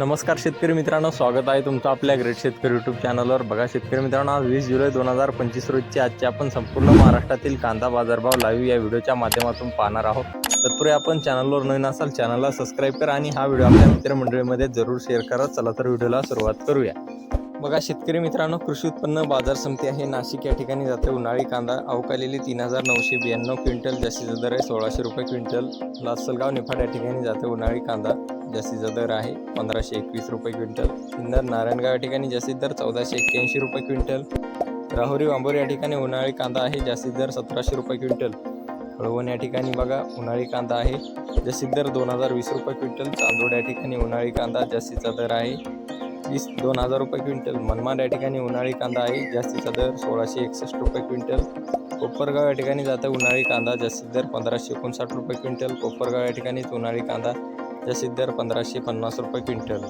नमस्कार शेतकरी मित्रांनो स्वागत आहे तुमचं आपल्या ग्रेट शेतकरी यूट्यूब चॅनलवर बघा शेतकरी मित्रांनो आज वीस जुलै दोन हजार पंचवीस रोजची आजची आपण संपूर्ण महाराष्ट्रातील कांदा बाजारभाव लाईव्ह या व्हिडिओच्या माध्यमातून पाहणार आहोत. तत्पूर्वी आपण चॅनलवर नवीन असाल चॅनलला सबस्क्राईब करा आणि हा व्हिडिओ आपल्या मित्रमंडळीमध्ये जरूर शेअर करा. चला तर व्हिडिओला सुरुवात करूया. बघा शेतकरी मित्रांनो कृषी उत्पन्न बाजार समिती आहे. नाशिक या ठिकाणी जाते उन्हाळी कांदा. अवकालेली तीन हजार नऊशे ब्याण्णव क्विंटल जास्तीचा दर आहे सोळाशे रुपये क्विंटल. लासलगाव निफाड या ठिकाणी जाते उन्हाळी कांदा. जास्तीचा दर आहे पंधराशे एकवीस रुपये क्विंटल. इंदर नारायणगाव या ठिकाणी जास्तीत दर चौदाशे एक्क्याऐंशी रुपये क्विंटल. राहुरी वांबोर या ठिकाणी उन्हाळी कांदा आहे जास्तीत दर सतराशे रुपये क्विंटल. हळवण या ठिकाणी बघा उन्हाळी कांदा आहे जास्तीत दर दोन हजार वीस रुपये क्विंटल. चांदोड या ठिकाणी उन्हाळी कांदा जास्तीचा दर आहे. वीस दोन हजार रुपये क्विंटल. मनमाड या ठिकाणी उन्हाळी कांदा आहे जास्तीचा दर सोळाशे एकसष्ट रुपये क्विंटल. कोपरगाव या ठिकाणी जातं उन्हाळी कांदा जास्तीत दर पंधराशे एकोणसाठ रुपये क्विंटल. कोपरगाव या ठिकाणीच उन्हाळी कांदा जास्तीत दर पंधराशे पन्नास रुपये क्विंटल.